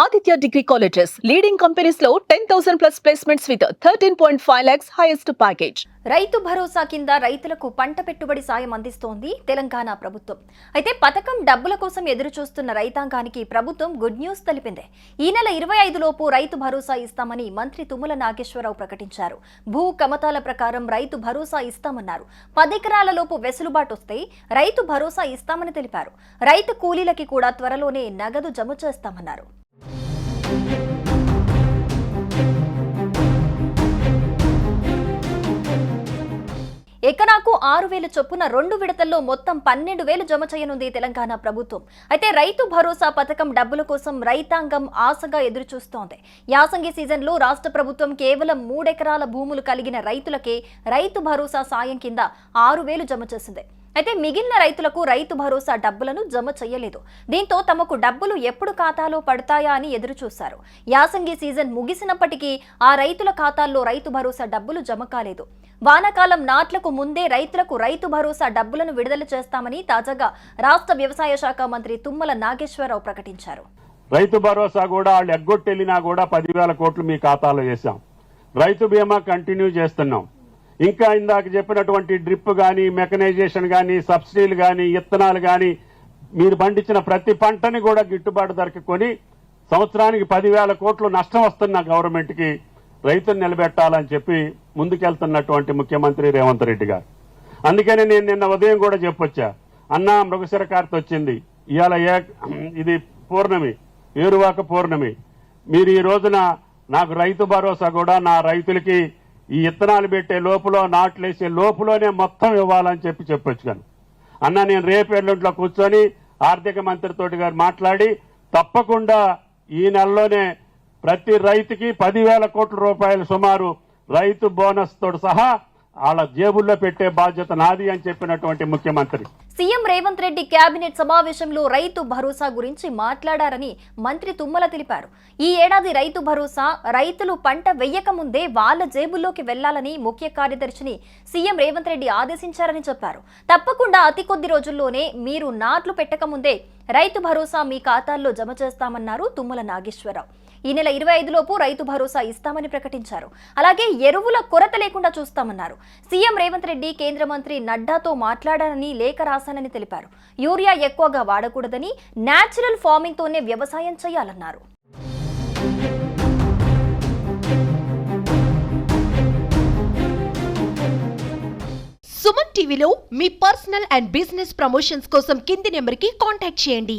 Aditya degree colleges leading కంపెనీస్లో ten thousand plus placements with thirteen point five lakhs highest package Rythu Bharosa కింద రైతులకు పంట పెట్టుబడి సాయం అందిస్తోంది తెలంగాణ ప్రభుత్వం. అయితే పథకం డబ్బుల కోసం ఎదురు చూస్తున్న రైతాంగానికి ప్రభుత్వం గుడ్ న్యూస్ తెలిపింది. ఈ నెల ఇరవై లోపు రైతు భరోసా ఇస్తామని మంత్రి తుమ్మల నాగేశ్వరరావు ప్రకటించారు. భూ కమతాల ప్రకారం రైతు భరోసా ఇస్తామన్నారు. పదెకరాల లోపు వెసులుబాటు వస్తే రైతు భరోసా ఇస్తామని తెలిపారు. రైతు కూలీలకి కూడా త్వరలోనే నగదు జమ చేస్తామన్నారు. ఎకరాకు ఆరు వేలు చొప్పున రెండు విడతల్లో మొత్తం పన్నెండు వేలు జమ చేయనుంది తెలంగాణ ప్రభుత్వం. అయితే రైతు భరోసా పథకం డబ్బుల కోసం రైతాంగం ఆశగా ఎదురుచూస్తోంది. యాసంగి సీజన్లో రాష్ట్ర ప్రభుత్వం కేవలం మూడెకరాల భూములు కలిగిన రైతులకే రైతు భరోసా సాయం కింద ఆరు వేలు జమ చేసింది. అయితే మిగిలిన రైతులకు రైతు భరోసా డబ్బులను జమ చేయలేదు దీంతో తమకు డబ్బులు ఎప్పుడు ఖాతాలో పడతాయా అని ఎదురుచూశారు. యాసంగి సీజన్ ముగిసినప్పటికీ ఆ రైతుల ఖాతాల్లో రైతు భరోసా డబ్బులు జమ కాలేదు. వానాకాలం నాట్లకు ముందే రైతులకు రైతు భరోసా డబ్బులను విడుదల చేస్తామని తాజాగా రాష్ట్ర వ్యవసాయ శాఖ మంత్రి తుమ్మల నాగేశ్వరరావు ప్రకటించారు. రైతు భరోసా కూడా వాళ్ళు ఎగ్గొట్టెళ్ళినా కూడా పదివేల కోట్లు మీ ఖాతాలో వేసాం రైతు బీమా కంటిన్యూ చేస్తున్నాం. ఇంకా ఇందాక చెప్పినటువంటి డ్రిప్ కానీ మెకనైజేషన్ కానీ సబ్సిడీలు కానీ ఇత్తనాలు కానీ మీరు పండించిన ప్రతి పంటని కూడా గిట్టుబాటు ధరకు కొని సంవత్సరానికి పదివేల కోట్లు నష్టం వస్తున్న గవర్నమెంట్కి రైతును నిలబెట్టాలని చెప్పి ముందుకెళ్తున్నటువంటి ముఖ్యమంత్రి రేవంత్ రెడ్డి గారు. అందుకని నేను నిన్న ఉదయం కూడా చెప్పొచ్చా. అన్నా మృగశిర కార్త వచ్చింది. ఇవాళ ఏ ఇది పూర్ణమి ఏరువాక పూర్ణమి. మీరు ఈ రోజున నాకు రైతు భరోసా కూడా నా రైతులకి ఈ ఇత్తనాలు పెట్టే లోపల నాట్లేసే లోపులోనే మొత్తం ఇవ్వాలని చెప్పి చెప్పొచ్చు కానీ అన్న నేను రేపు ఎల్లుంట్లో కూర్చొని ఆర్థిక మంత్రితోటి గారు మాట్లాడి తప్పకుండా ఈ నెలలోనే ప్రతి రైతుకి పదివేల కోట్ల రూపాయలు సుమారు రైతు బోనస్ తోటి సహా వాళ్ళ జేబుల్లో పెట్టే బాధ్యత నాది అని చెప్పినటువంటి ముఖ్యమంత్రి. సీఎం రేవంత్ రెడ్డి కేబినెట్ సమావేశంలో రైతు భరోసా గురించి మాట్లాడారని మంత్రి తుమ్మల తెలిపారు. ఈ ఏడాది రైతు భరోసా రైతులు పంట వెయ్యకముందే వాళ్ళ జేబుల్లోకి వెళ్ళాలని ముఖ్య కార్యదర్శిని సీఎం రేవంత్ రెడ్డి ఆదేశించారని చెప్పారు. తప్పకుండా అతి కొద్ది రోజుల్లోనే మీరు నాట్లు పెట్టకముందే రైతు భరోసా మీ ఖాతాల్లో జమ చేస్తామన్నారు తుమ్మల నాగేశ్వరరావు. ఈ నెల ఇరవై ఐదులోపు రైతు భరోసా ఇస్తామని ప్రకటించారు. అలాగే ఎరువుల కొరత లేకుండా చూస్తామన్నారు. సీఎం రేవంత్ రెడ్డి కేంద్ర మంత్రి నడ్డాతో మాట్లాడారని లేఖ రాశానని తెలిపారు. యూరియా ఎక్కువగా వాడకూడదని న్యాచురల్ ఫార్మింగ్ తోనే వ్యవసాయం చేయాలన్నారు. సుమన్ టీవీలో మీ పర్సనల్ అండ్ బిజినెస్ ప్రమోషన్స్ కోసం కింది నెంబర్కి కాంటాక్ట్ చేయండి.